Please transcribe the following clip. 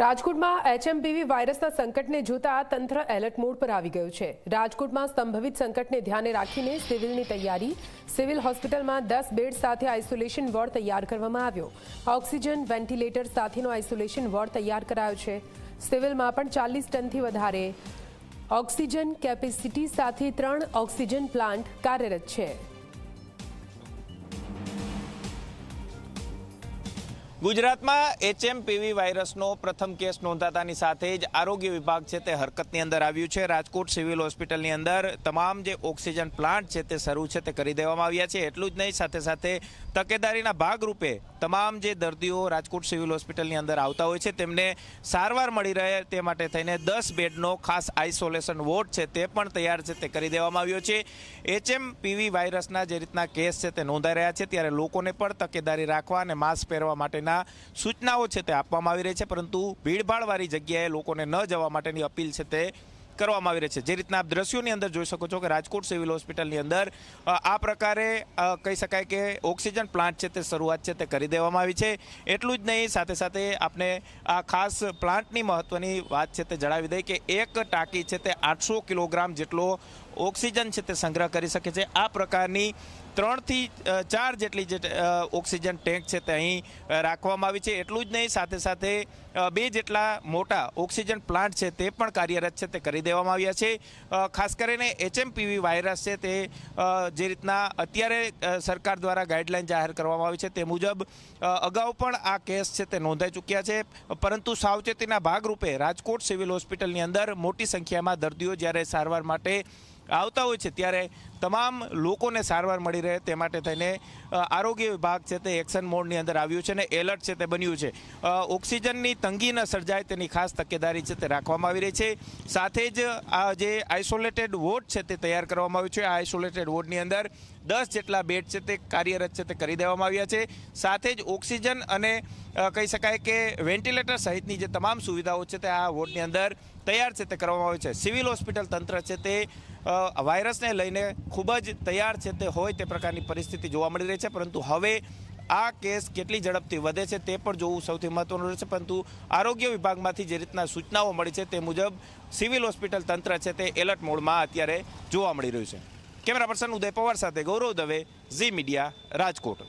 રાજકોટમાં એચએમપીવી વાયરસના સંકટને જોતા તંત્ર એલર્ટ મોડ પર આવી ગયું છે. રાજકોટમાં સંભવિત સંકટને ધ્યાને રાખીને સિવિલની તૈયારી. સિવિલ હોસ્પિટલમાં દસ બેડ સાથે આઇસોલેશન વોર્ડ તૈયાર કરવામાં આવ્યો. ઓક્સિજન, વેન્ટિલેટર સાથેનો આઇસોલેશન વોર્ડ તૈયાર કરાયો છે. સિવિલમાં પણ ચાલીસ ટનથી વધારે ઓક્સિજન કેપેસિટી સાથે ત્રણ ઓક્સિજન પ્લાન્ટ કાર્યરત છે. ગુજરાતમાં એચએમપીવી વાયરસનો પ્રથમ કેસ નોંધાતાની સાથે જ આરોગ્ય વિભાગ છે તે હરકતની અંદર આવ્યું છે. રાજકોટ સિવિલ હોસ્પિટલની અંદર તમામ જે ઓક્સિજન પ્લાન્ટ છે તે શરૂ છે, તે કરી દેવામાં આવ્યા છે. એટલું જ નહીં, સાથે સાથે તકેદારીના ભાગરૂપે તમામ જે દર્દીઓ રાજકોટ સિવિલ હોસ્પિટલની અંદર આવતા હોય છે, તેમને સારવાર મળી રહે તે માટે થઈને દસ બેડનો ખાસ આઇસોલેશન વોર્ડ છે તે પણ તૈયાર છે, તે કરી દેવામાં આવ્યો છે. એચએમપીવી વાયરસના જે રીતના કેસ છે તે નોંધાઈ રહ્યા છે, ત્યારે લોકોને પણ તકેદારી રાખવા અને માસ્ક પહેરવા માટેના સૂચનાઓ છે તે આપવામાં આવી રહી છે, પરંતુ ભીડભાડવાળી જગ્યાએ લોકોને ન જવા માટેની અપીલ છે તે કરવામાં આવી રહી છે. જે રીતના આપ દ્રશ્યોની અંદર જોઈ શકો છો કે રાજકોટ સિવિલ હોસ્પિટલની અંદર આ પ્રકારે કહી શકાય કે ઓક્સિજન પ્લાન્ટ છે તે શરૂઆત છે તે કરી દેવામાં આવી છે. એટલું જ નહીં, સાથે સાથે આપણે આ ખાસ પ્લાન્ટની મહત્ત્વની વાત છે તે જણાવી દઈએ કે એક ટાંકી છે તે આઠસો કિલોગ્રામ જેટલો ઓક્સિજન છે તે સંગ્રહ કરી શકે છે. આ પ્રકારની ત્રણથી ચાર જેટલી જે ઓક્સિજન ટેન્ક છે તે અહીં રાખવામાં આવી છે. એટલું જ નહીં, સાથે સાથે બે જેટલા મોટા ઓક્સિજન પ્લાન્ટ છે તે પણ કાર્યરત છે તે કરી દેવામાં આવ્યા છે. ખાસ કરીને એચએમપીવી વાયરસ છે તે જે રીતના અત્યારે સરકાર દ્વારા ગાઈડલાઇન જાહેર કરવામાં આવી છે તે મુજબ અગાઉ પણ આ કેસ છે તે નોંધાઈ ચૂક્યા છે. પરંતુ સાવચેતીના ભાગરૂપે રાજકોટ સિવિલ હોસ્પિટલની અંદર મોટી સંખ્યામાં દર્દીઓ જ્યારે સારવાર માટે આવતા હોય છે, ત્યારે તમામ લોકોને સારવાર મળી રહે તે માટે થઈને આરોગ્ય વિભાગ છે તે એક્શન મોડની અંદર આવ્યું છે અને એલર્ટ છે તે બન્યું છે. ઓક્સિજનની તંગી ન સર્જાય તેની ખાસ તકેદારી છે તે રાખવામાં આવી રહી છે. સાથે જ આ જે આઇસોલેટેડ વોર્ડ છે તે તૈયાર કરવામાં આવ્યું છે. આ આઇસોલેટેડ વોર્ડની અંદર દસ જેટલા બેડ છે તે કાર્યરત છે તે કરી દેવામાં આવ્યા છે. સાથે જ ઓક્સિજન અને કહી શકાય કે વેન્ટિલેટર સહિતની જે તમામ સુવિધાઓ છે તે આ વોર્ડની અંદર તૈયાર છે તે કરવામાં આવે છે. સિવિલ હોસ્પિટલ તંત્ર છે તે વાયરસને લઈને ખૂબ જ તૈયાર છે તે હોય તે પ્રકારની પરિસ્થિતિ જોવા મળી રહી છે. પરંતુ હવે આ કેસ કેટલી ઝડપથી વધે છે તે પણ જોવું સૌથી મહત્વનું રહેશે. પરંતુ આરોગ્ય વિભાગમાંથી જે રીતના સૂચનાઓ મળી છે તે મુજબ સિવિલ હોસ્પિટલ તંત્ર છે તે એલર્ટ મોડમાં અત્યારે જોવા મળી રહ્યું છે. કેમેરા પર્સન ઉદય પવાર સાથે ગૌરવ દવે ઝી મીડિયા રાજકોટ.